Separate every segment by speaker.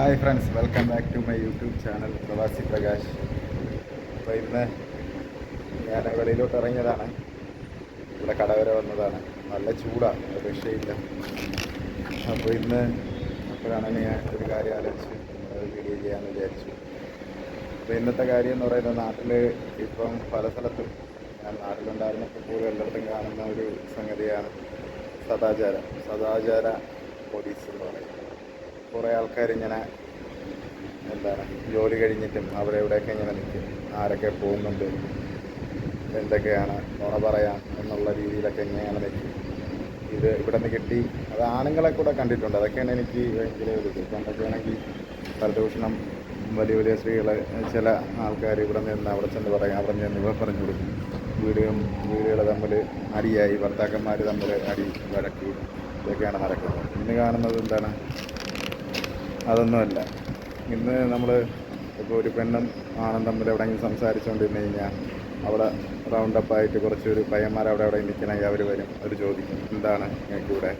Speaker 1: Hi friends welcome back to my YouTube channel Pravasi Prakash അപ്പോൾ ഇന്ന് ഞാൻ വെളിയിലോട്ട് ഇറങ്ങിയതാണ്. ഇവിടെ കട വരെ വന്നതാണ്. നല്ല ചൂടാണ് രക്ഷയില്ല അപ്പോൾ ഇന്ന് അപ്പോഴാണ് ഞാൻ ഒരു കാര്യം ആലോചിച്ച് വീഡിയോ ചെയ്യാമെന്ന് വിചാരിച്ചു. അപ്പോൾ ഇന്നത്തെ കാര്യം എന്ന് പറയുന്നത് നാട്ടിൽ ഇപ്പം പല സ്ഥലത്തും ഞാൻ നാട്ടിലുണ്ടായിരുന്നപ്പോൾ പോലും എല്ലായിടത്തും കാണുന്ന ഒരു സംഗതിയാണ് സദാചാരം. സദാചാര പോലീസ് എന്ന് പറയുന്നത്. കുറേ ആൾക്കാർ ഇങ്ങനെ എന്താണ് ജോലി കഴിഞ്ഞിട്ടും അവിടെ എവിടെയൊക്കെ ഇങ്ങനെ നിൽക്കും ആരൊക്കെ പോകുന്നുണ്ട് എന്തൊക്കെയാണ് നുണ പറയാം എന്നുള്ള രീതിയിലൊക്കെ ഇങ്ങനെ നിൽക്കും ഇത് ഇവിടെ നിന്ന് കിട്ടി. അത് ആണുങ്ങളെ കൂടെ കണ്ടിട്ടുണ്ട്. അതൊക്കെയാണ് എനിക്ക് ഭയങ്കര ഒരു ഇത്. പണ്ടൊക്കെ ആണെങ്കിൽ പരദൂഷണം വലിയ വലിയ സ്ത്രീകളെ ചില ആൾക്കാർ ഇവിടെ നിന്ന് അവിടെ ചെന്ന് പറയും. അവിടെ നിന്ന് ഇവ പറഞ്ഞു കൊടുക്കും. വീടും വീടുകൾ തമ്മിൽ അടിയായി. ഭർത്താക്കന്മാർ തമ്മിൽ അടി വഴക്ക്. ഇതൊക്കെയാണ് നടക്കുന്നത്. ഇന്ന് കാണുന്നത് എന്താണ്? അതൊന്നുമല്ല. ഇന്ന് നമ്മൾ ഇപ്പോൾ ഒരു പെണ്ണും ആണും തമ്മിൽ എവിടെയെങ്കിലും സംസാരിച്ചുകൊണ്ടിരുന്നു കഴിഞ്ഞാൽ അവിടെ റൗണ്ട് ആയിട്ട് കുറച്ചൊരു പയ്യന്മാർ അവിടെ അവിടെ നിൽക്കണമെങ്കിൽ അവർ വരും. അവർ ചോദിക്കും എന്താണ് നിങ്ങൾക്ക് ഇവിടെ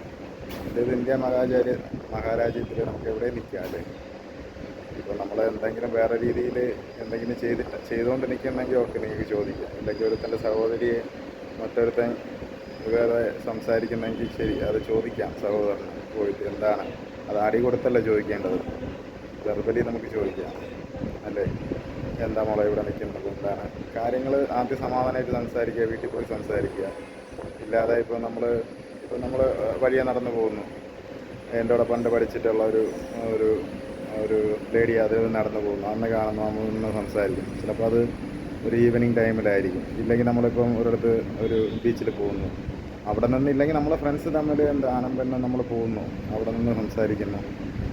Speaker 1: അതായത് ഇന്ത്യ മഹാചാര്യ മഹാരാജ്യത്തിൽ നമുക്ക് എവിടെ നിൽക്കാം അല്ലേ? ഇപ്പോൾ നമ്മൾ എന്തെങ്കിലും വേറെ രീതിയിൽ എന്തെങ്കിലും ചെയ്തിട്ട് ചെയ്തുകൊണ്ട് നിൽക്കുന്നെങ്കിൽ ഓക്കെ നിങ്ങൾക്ക് ചോദിക്കാം. അല്ലെങ്കിൽ ഒരുത്തന്റെ സഹോദരിയെ മറ്റൊരുത്തൻ വേറെ സംസാരിക്കുന്നെങ്കിൽ ശരി അത് ചോദിക്കാം സഹോദരൻ പോയിട്ട് എന്താണ് അത് അടി കൊടുത്തല്ല ചോദിക്കേണ്ടത്? വെർബലി നമുക്ക് ചോദിക്കാം. അല്ലേ? എന്താ മോളെ ഇവിടെ നിൽക്കുന്നത്? എന്താണ്? കാര്യങ്ങൾ ആദ്യം സമാധാനമായിട്ട് സംസാരിക്കുക വീട്ടിൽ പോയി സംസാരിക്കുക. ഇല്ലാതെ ഇപ്പോൾ നമ്മൾ ഇപ്പോൾ നമ്മൾ വഴിയെ നടന്നു പോകുന്നു. എന്റെ കൂടെ പണ്ട് പഠിച്ചിട്ടുള്ള ഒരു ഒരു ഒരു ലേഡി അതിൽ നടന്നു പോകുന്നു. അന്ന് കാണുന്നു നിന്ന് സംസാരിക്കും. ചിലപ്പോൾ അത് ഒരു ഈവനിങ് ടൈമിലായിരിക്കും ഇല്ലെങ്കിൽ നമ്മളിപ്പം ഒരിടത്ത് ഒരു ബീച്ചിൽ പോകുന്നു. അവിടെ നിന്ന് ഇല്ലെങ്കിൽ നമ്മളെ ഫ്രണ്ട്സ് തമ്മിൽ എന്താ ആനന്ദം നമ്മൾ പോകുന്നു. അവിടെ നിന്ന് സംസാരിക്കുന്നു.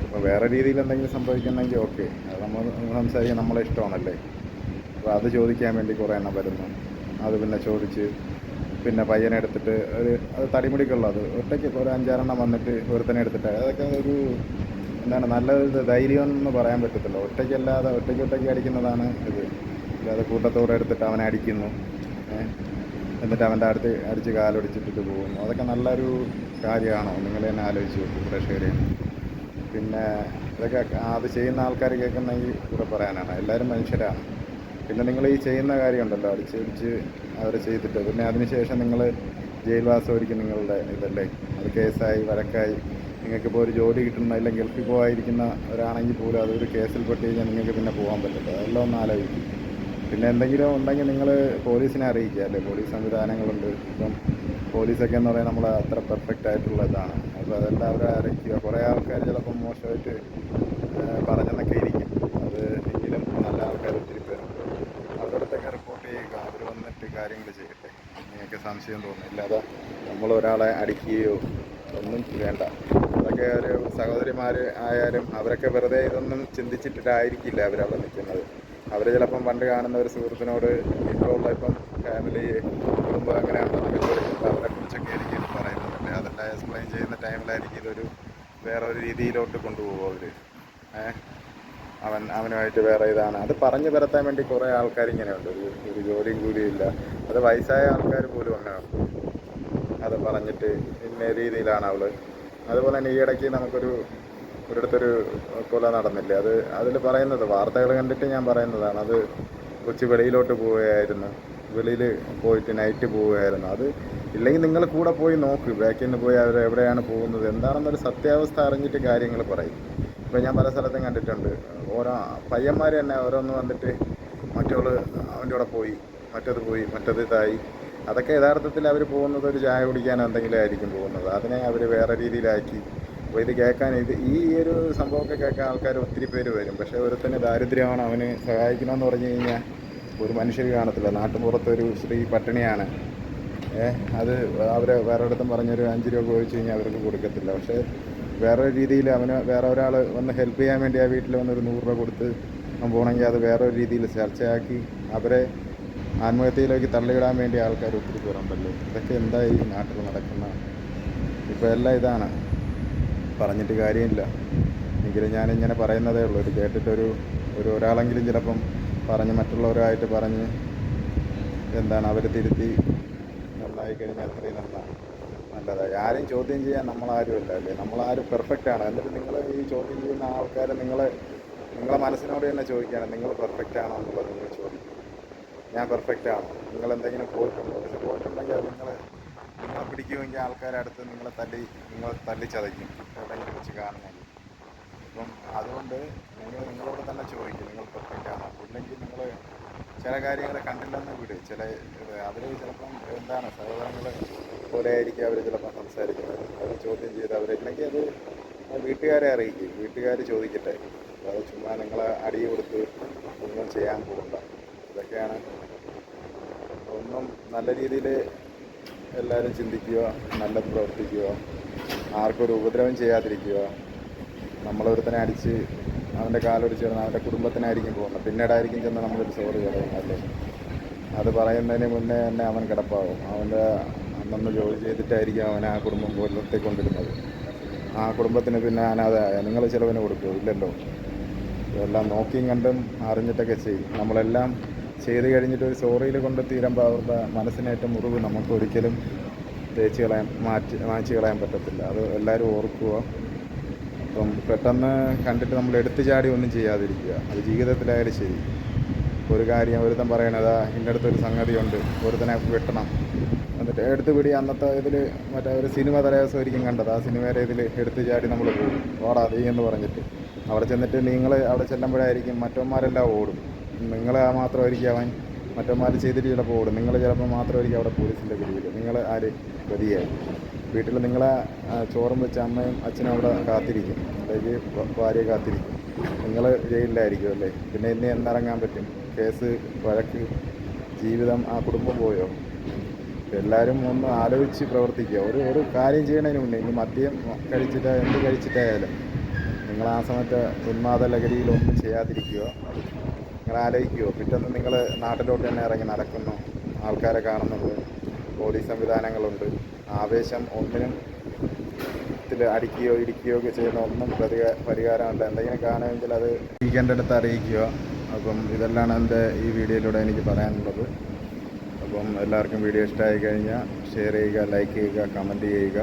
Speaker 1: അപ്പോൾ വേറെ രീതിയിൽ എന്തെങ്കിലും സംഭവിക്കുന്നെങ്കിൽ ഓക്കെ അത് നമ്മൾ സംസാരിക്കാൻ നമ്മളെ ഇഷ്ടമാണല്ലേ? അപ്പോൾ അത് ചോദിക്കാൻ വേണ്ടി കുറേ എണ്ണം വരുന്നു. അത് പിന്നെ ചോദിച്ച് പിന്നെ പയ്യനെ എടുത്തിട്ട് ഒരു അത് തടിമുടിക്കുള്ള അത് ഒറ്റയ്ക്ക് ഒരു അഞ്ചാറെണ്ണം വന്നിട്ട് ഒരുത്തനെ എടുത്തിട്ട് അതൊക്കെ ഒരു എന്താണ് നല്ല ധൈര്യം എന്ന് പറയാൻ പറ്റത്തില്ല. ഒറ്റയ്ക്കല്ലാതെ ഒറ്റയ്ക്ക് ഒറ്റയ്ക്ക് അടിക്കുന്നതാണ് ഇത്. അല്ലാതെ കൂട്ടത്തോടെ എടുത്തിട്ട് അവനെ അടിക്കുന്നു. ഏഹ് എന്നിട്ട് അവന്റെ അടുത്ത് അടിച്ച് കാലൊടിച്ചിട്ടിട്ട് പോകുന്നു. അതൊക്കെ നല്ലൊരു കാര്യമാണോ? നിങ്ങൾ തന്നെ ആലോചിച്ച് നോക്കും പ്രേക്ഷകരെ. പിന്നെ ഇതൊക്കെ അത് ചെയ്യുന്ന ആൾക്കാർ കേൾക്കുന്നെങ്കിൽ കൂടെ പറയാനാണ്. എല്ലാവരും മനുഷ്യരാണ്. പിന്നെ നിങ്ങൾ ഈ ചെയ്യുന്ന കാര്യമുണ്ടല്ലോ അടിച്ച് പിടിച്ച് അവരെ ചെയ്തിട്ട്. പിന്നെ അതിനുശേഷം നിങ്ങൾ ജയിൽവാസം ജയിൽവാസമായിരിക്കും നിങ്ങളുടെ ഇതല്ലേ? അത് കേസായി വഴക്കായി. നിങ്ങൾക്കിപ്പോൾ ഒരു ജോലി കിട്ടുന്ന അല്ലെങ്കിൽ ഗൾഫിൽ പോകാതിരിക്കുന്ന ഒരാണെങ്കിൽ പോലും അതൊരു കേസിൽ പെട്ട് കഴിഞ്ഞാൽ നിങ്ങൾക്ക് പിന്നെ പോകാൻ പറ്റില്ല അതെല്ലാം ഒന്ന് ആലോചിക്കും. പിന്നെ എന്തെങ്കിലും ഉണ്ടെങ്കിൽ നിങ്ങൾ പോലീസിനെ അറിയിക്കുക അല്ലേ? പോലീസ് സംവിധാനങ്ങളുണ്ട്. ഇപ്പം പോലീസൊക്കെ എന്ന് പറയാൻ നമ്മൾ അത്ര പെർഫെക്റ്റ് ആയിട്ടുള്ള ഇതാണ്. അപ്പോൾ അതെല്ലാം അവരെ അറിയിക്കുക. കുറേ ആൾക്കാർ ചിലപ്പം മോശമായിട്ട് പറഞ്ഞെന്നൊക്കെ ഇരിക്കും. അത് എങ്കിലും നല്ല ആൾക്കാർ ഒത്തിരി പേരുണ്ട് അവരുടെ റിപ്പോർട്ട് ചെയ്യുക. അവർ വന്നിട്ട് കാര്യങ്ങൾ ചെയ്യട്ടെ. നിങ്ങൾക്ക് സംശയം തോന്നുന്നില്ല അതാ നമ്മൾ ഒരാളെ അടിക്കുകയോ ഒന്നും വേണ്ട. അതൊക്കെ ഒരു സഹോദരിമാർ ആയാലും അവരൊക്കെ വെറുതെ ഇതൊന്നും ചിന്തിച്ചിട്ടായിരിക്കില്ല അവരവിടെ നിൽക്കുന്നത്? അവർ ചിലപ്പം പണ്ട് കാണുന്ന ഒരു സുഹൃത്തിനോട് ഇപ്പോൾ ഉള്ള ഇപ്പം ഫാമിലി കുടുംബം അങ്ങനെയാണെന്നൊക്കെ ചോദിക്കുമ്പോൾ അവരെ കുറിച്ചൊക്കെ ആയിരിക്കും അല്ലേ അതെല്ലാം എക്സ്പ്ലെയിൻ ചെയ്യുന്ന ടൈമിലായിരിക്കും ഇതൊരു വേറെ ഒരു രീതിയിലോട്ട് കൊണ്ടുപോകും അവർ അവൻ അവനുമായിട്ട് വേറെ ഇതാണ്. അത് പറഞ്ഞു പരത്താൻ വേണ്ടി കുറേ ആൾക്കാർ ഇങ്ങനെയുണ്ട് ഒരു ഒരു ജോലിയും കൂലിയില്ല അത് വയസ്സായ ആൾക്കാർ പോലും അങ്ങനെ അത് പറഞ്ഞിട്ട് ഇന്ന രീതിയിലാണ് അവൾ. അതുപോലെ തന്നെ ഈ ഇടയ്ക്ക് നമുക്കൊരു ഒരിടത്തൊരു കൊല നടന്നില്ലേ? അത് അതിൽ പറയുന്നത് വാർത്തകൾ കണ്ടിട്ട് ഞാൻ പറയുന്നതാണ് അത് കൊച്ചു വെളിയിലോട്ട് പോവുകയായിരുന്നു. വെളിയിൽ പോയിട്ട് നൈറ്റ് പോവുകയായിരുന്നു. അത് ഇല്ലെങ്കിൽ നിങ്ങൾ കൂടെ പോയി നോക്ക് ബാക്കിൽ നിന്ന് പോയി അവർ എവിടെയാണ് പോകുന്നത് എന്താണെന്നൊരു സത്യാവസ്ഥ അറിഞ്ഞിട്ട് കാര്യങ്ങൾ പറയും. ഇപ്പോൾ ഞാൻ പല സ്ഥലത്തും കണ്ടിട്ടുണ്ട്. ഓരോ പയ്യന്മാർ തന്നെ ഓരോന്ന് വന്നിട്ട് മറ്റവൾ അവന്റെ കൂടെ പോയി മറ്റത് പോയി മറ്റത് ഇതായി. അതൊക്കെ യഥാർത്ഥത്തിൽ അവർ പോകുന്നത് ഒരു ചായ കുടിക്കാൻ എന്തെങ്കിലും ആയിരിക്കും പോകുന്നത്. അതിനെ അവർ വേറെ രീതിയിലാക്കി അപ്പോൾ ഇത് കേൾക്കാൻ ഇത് ഈ ഒരു സംഭവമൊക്കെ കേൾക്കാൻ ആൾക്കാർ ഒത്തിരി പേര് വരും. പക്ഷേ ഒരുത്തന് ദാരിദ്ര്യമാണ് അവന് സഹായിക്കണമെന്ന് പറഞ്ഞു കഴിഞ്ഞാൽ ഒരു മനുഷ്യർ കാണത്തില്ല. നാട്ടുപുറത്തൊരു സ്ത്രീ പട്ടിണിയാണ്. അത് അവർ വേറെ ഇടത്തും പറഞ്ഞൊരു അഞ്ച് രൂപ ചോദിച്ചു കഴിഞ്ഞാൽ അവർക്ക് കൊടുക്കത്തില്ല. പക്ഷേ വേറെ രീതിയിൽ അവന് വേറെ ഒരാൾ വന്ന് ഹെൽപ്പ് ചെയ്യാൻ വേണ്ടി ആ വീട്ടിൽ വന്ന് ഒരു നൂറ് രൂപ കൊടുത്ത് പോകണമെങ്കിൽ അത് വേറെ ഒരു രീതിയിൽ ചർച്ചയാക്കി അവരെ ആത്മഹത്യയിലേക്ക് തള്ളിയിടാൻ വേണ്ടി ആൾക്കാർ ഒത്തിരി പേരുണ്ടല്ലോ. ഇതൊക്കെ എന്താ ഈ നാട്ടിൽ നടക്കുന്ന ഇപ്പോൾ എല്ലാം ഇതാണ്. പറഞ്ഞിട്ട് കാര്യമില്ല. എങ്കിലും ഞാനിങ്ങനെ പറയുന്നതേ ഉള്ളൂ. ഇത് കേട്ടിട്ടൊരു ഒരു ഒരാളെങ്കിലും ചിലപ്പം പറഞ്ഞ് മറ്റുള്ളവരുമായിട്ട് പറഞ്ഞ് എന്താണ് അവർ തിരുത്തി നന്നായി കഴിഞ്ഞാൽ അത്രയും നന്നാണ് നല്ലതായി ആരെയും ചോദ്യം ചെയ്യാൻ നമ്മളാരും ഇല്ല അല്ലേ? നമ്മളാരും പെർഫെക്റ്റ് ആണ്. എന്നിട്ട് നിങ്ങൾ ഈ ചോദ്യം ചെയ്യുന്ന ആൾക്കാരെ നിങ്ങളെ നിങ്ങളെ മനസ്സിനോട് തന്നെ ചോദിക്കുകയാണ് നിങ്ങൾ പെർഫെക്റ്റ് ആണോ എന്നുള്ളത് നിങ്ങൾ ചോദിക്കും. ഞാൻ പെർഫെക്റ്റ് ആണോ. നിങ്ങൾ എന്തെങ്കിലും പോയിട്ടുണ്ടോ പക്ഷെ പോയിട്ടുണ്ടെങ്കിൽ അത് നിങ്ങൾ പിടിക്കുമെങ്കിൽ ആൾക്കാരടുത്ത് നിങ്ങളെ തല്ലി നിങ്ങൾ തല്ലി ചതയ്ക്കും. എവിടെയെങ്കിലും വെച്ച് കാണുന്നെങ്കിൽ അപ്പം അതുകൊണ്ട് നിങ്ങൾ നിങ്ങളോട് തന്നെ ചോദിക്കും നിങ്ങൾ പെർഫെക്റ്റ് ആണോ ഇല്ലെങ്കിൽ നിങ്ങൾ ചില കാര്യങ്ങൾ കണ്ടില്ലെന്ന് വിട്. ചില അവർ ചിലപ്പം എന്താണ് സഹോദരങ്ങൾ പോലെ ആയിരിക്കും അവർ ചിലപ്പം സംസാരിക്കുന്നത്. അത് ചോദ്യം ചെയ്ത് അവർ ഇല്ലെങ്കിൽ അത് വീട്ടുകാരെ അറിയിക്കും. വീട്ടുകാർ ചോദിക്കട്ടെ. അത് ചുമ്മാ നിങ്ങളെ അടി കൊടുത്ത് ഒന്നും ചെയ്യാൻ പോകണ്ട. ഇതൊക്കെയാണ്. ഒന്നും നല്ല രീതിയിൽ എല്ലാവരും ചിന്തിക്കുക നല്ലത് പ്രവർത്തിക്കുക ആർക്കൊരു ഉപദ്രവം ചെയ്യാതിരിക്കുക. നമ്മളൊരുത്തനെ അടിച്ച് അവന്റെ കാലൊടിച്ച് കിടന്ന് അവന്റെ കുടുംബത്തിനായിരിക്കും പോകുന്നത്. പിന്നീടായിരിക്കും ചെന്ന് നമ്മളൊരു സോറി കിടക്കുന്നല്ലേ അത് പറയുന്നതിന് മുന്നേ തന്നെ അവൻ കിടപ്പാവും. അവന്റെ അന്നന്ന് ജോലി ചെയ്തിട്ടായിരിക്കും അവൻ ആ കുടുംബം പുലർത്തിക്കൊണ്ടിരുന്നത് കൊണ്ടിരുന്നത് ആ കുടുംബത്തിന് പിന്നെ അനാഥയായ നിങ്ങൾ ചിലവിന് കൊടുക്കുമോ ഇല്ലല്ലോ. ഇതെല്ലാം നോക്കിയും കണ്ടും അറിഞ്ഞിട്ടൊക്കെ ചെയ്യും. നമ്മളെല്ലാം ചെയ്ത് കഴിഞ്ഞിട്ട് ഒരു സോറിയിൽ കൊണ്ട് തീരുമ്പോൾ അവരുടെ മനസ്സിനേറ്റ മുറിവ് നമുക്ക് ഒരിക്കലും തേച്ച് കളയാൻ മാറ്റി മായ്ച്ച് കളയാൻ പറ്റത്തില്ല. അത് എല്ലാവരും ഓർക്കുക. അപ്പം പെട്ടെന്ന് കണ്ടിട്ട് നമ്മൾ എടുത്തു ചാടി ഒന്നും ചെയ്യാതിരിക്കുക. അത് ജീവിതത്തിലായാലും ശരി. ഒരു കാര്യം ഒരുത്തൻ പറയണത് എന്റെ അടുത്തൊരു സംഗതിയുണ്ട്. ഒരുത്തനെ വെട്ടണം. എന്നിട്ട് എടുത്തു പിടി അന്നത്തെ ഇതിൽ മറ്റേ ഒരു സിനിമ തലേദിവസം ഒരിക്കലും കണ്ടത്. ആ സിനിമയുടെ ഇതിൽ എടുത്തു ചാടി നമ്മൾ പോകും. ഓടാ നീ എന്ന് പറഞ്ഞിട്ട്. അവിടെ ചെന്നിട്ട് നിങ്ങൾ അവിടെ ചെല്ലുമ്പോഴായിരിക്കും മറ്റന്മാരെല്ലാം ഓടും. നിങ്ങൾ മാത്രമായിരിക്കും അവൻ മറ്റന്മാർ ചെയ്തിട്ട് ചിലപ്പോൾ ഓടും നിങ്ങൾ ചിലപ്പോൾ മാത്രമായിരിക്കും അവിടെ പോലീസിന്റെ പിടിയിൽ നിങ്ങൾ ആര് പ്രതിയായി? വീട്ടിൽ നിങ്ങളെ ചോറും വെച്ച് അമ്മയും അച്ഛനും അവിടെ കാത്തിരിക്കും. അല്ലെങ്കിൽ ഭാര്യ കാത്തിരിക്കും. നിങ്ങൾ ജയിലിലായിരിക്കും അല്ലേ? പിന്നെ ഇനി എന്നിറങ്ങാൻ പറ്റും? കേസ് വഴക്ക് ജീവിതം ആ കുടുംബം പോയോ? എല്ലാവരും ഒന്ന് ആലോചിച്ച് പ്രവർത്തിക്കുക. ഒരു ഒരു കാര്യം ചെയ്യണതിന് മുന്നേ ഇനി മദ്യം കഴിച്ചിട്ട് എന്ത് കഴിച്ചിട്ടായാലും നിങ്ങൾ ആ സമയത്ത് ഉന്മാദ ലഹരിയിലൊന്നും ചെയ്യാതിരിക്കുക. നിങ്ങൾ ആലോചിക്കുമോ പിറ്റേന്ന് നിങ്ങൾ നാട്ടിലോട്ട് തന്നെ ഇറങ്ങി നടക്കുന്നു. ആൾക്കാരെ കാണുന്നുണ്ട്. പോലീസ് സംവിധാനങ്ങളുണ്ട്. ആവേശം ഒന്നിനും ത്തിൽ അടിക്കുകയോ ഇടിക്കുകയോ ഒക്കെ ചെയ്യുന്ന ഒന്നും പ്രതിക പരിഹാരമല്ല. എന്തെങ്കിലും കാണുമെങ്കിൽ അത് വീക്കെന്റെ അടുത്ത് അറിയിക്കുക. അപ്പം ഇതെല്ലാം എന്റെ ഈ വീഡിയോയിലൂടെ എനിക്ക് പറയാനുള്ളത്. അപ്പം എല്ലാവർക്കും വീഡിയോ ഇഷ്ടമായി കഴിഞ്ഞാൽ ഷെയർ ചെയ്യുക ലൈക്ക് ചെയ്യുക കമന്റ് ചെയ്യുക.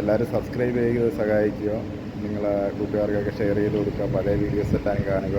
Speaker 1: എല്ലാവരും സബ്സ്ക്രൈബ് ചെയ്ത് സഹായിക്കുക. നിങ്ങളെ കൂട്ടുകാർക്കൊക്കെ ഷെയർ ചെയ്ത് കൊടുക്കുക. പഴയ വീഡിയോസ് എല്ലാം കാണുക.